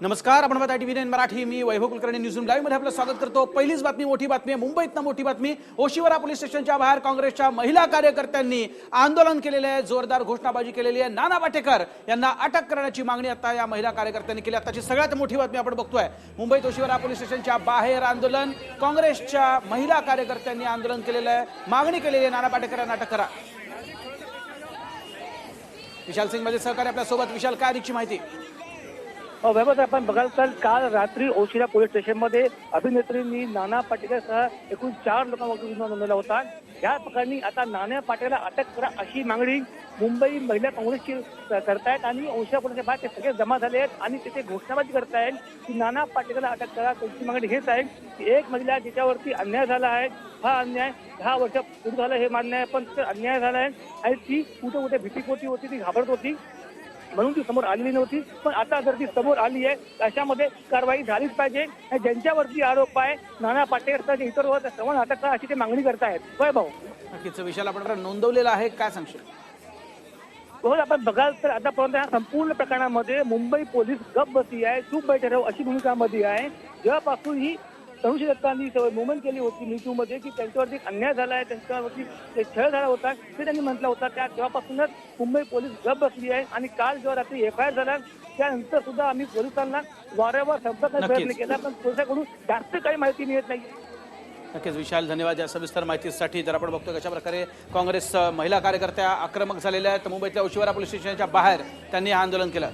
नमस्कार आपण बघत टीव्ही नाईन मराठी. मी वैभव कुलकर्णी न्यूज लाईव्हमध्ये आपलं स्वागत करतो. पहिलीच बातमी मोठी बातमी आहे मुंबईतनं मोठी बातमी. ओशिवरा पोलीस स्टेशनच्या बाहेर काँग्रेसच्या महिला कार्यकर्त्यांनी आंदोलन केलेलं आहे. जोरदार घोषणाबाजी केलेली आहे. नाना पाटेकर यांना अटक करण्याची मागणी आता या महिला कार्यकर्त्यांनी केली. आताची सगळ्यात मोठी बातमी आपण बघतोय. मुंबईत ओशिवरा पोलीस स्टेशनच्या बाहेर आंदोलन. काँग्रेसच्या महिला कार्यकर्त्यांनी आंदोलन केलेलं आहे. मागणी केलेली आहे. नाना पाटेकर यांना अटक करा. विशाल सिंग माझे सहकारी आपल्यासोबत विशाल काय अधिकची माहिती? वैभव आपण बघाल तर काल रात्री ओशिरा पोलीस स्टेशनमध्ये अभिनेत्रींनी नाना पाटेकरसह एकूण चार लोकांवर गुन्हा नोंदवला होता. या प्रकरणी आता नाना पाटेला अटक करा अशी मागणी मुंबई महिला काँग्रेसची करतायत आणि ओशिरा पोलीसच्या बाहेर ते सगळे जमा झाले आहेत आणि तिथे घोषणाबाजी करतायत की नाना पाटेकरला अटक करा. त्यांची मागणी हेच आहे की एक महिला जिच्यावरती अन्याय झाला आहे हा अन्याय दहा वर्ष पूर्ण झालं हे मान्य आहे पण अन्याय झाला आहे आणि ती कुठे कुठे भीतीपोटी होती ती घाबरत होती. म्हणून ती समोर आलेली नव्हती. पण आता जर ती समोर आली आहे अशामध्ये कारवाई झालीच पाहिजे. ज्यांच्यावरती आरोप आहे नाना पाटेकर जे इतर होत समान अटक करा अशी ते मागणी करतायत. वैभव नक्कीच विशाल आपण नोंदवलेला आहे काय सांगशील? बरोबर आपण बघाल तर आतापर्यंत या संपूर्ण प्रकरणामध्ये मुंबई पोलीस गप बसली आहे चूप बैठे राहू अशी भूमिकामध्ये आहे. जेव्हापासून ही तनुषी दत्तांनी मुवमेंट केली होती मीटू मध्ये की त्यांच्यावरती अन्याय झाला आहे त्यांच्यावरती छळ झाला होता ते त्यांनी म्हटलं होता. त्या तेव्हापासूनच मुंबई पोलीस गप बसली आहे आणि काल जेव्हा रात्री एफ आय आर झाला त्यानंतर सुद्धा आम्ही पोलिसांना वारंवार संपर्काचा प्रयत्न. केला पण पोलिसांकडून जास्त काही माहिती मिळत नाही नक्कीच विशाल धन्यवाद या सविस्तर माहितीसाठी. जर आपण बघतो कशा प्रकारे काँग्रेस महिला कार्यकर्त्या आक्रमक झालेल्या आहेत मुंबईतल्या उशिवारा पोलीस स्टेशनच्या बाहेर त्यांनी हे आंदोलन केलं.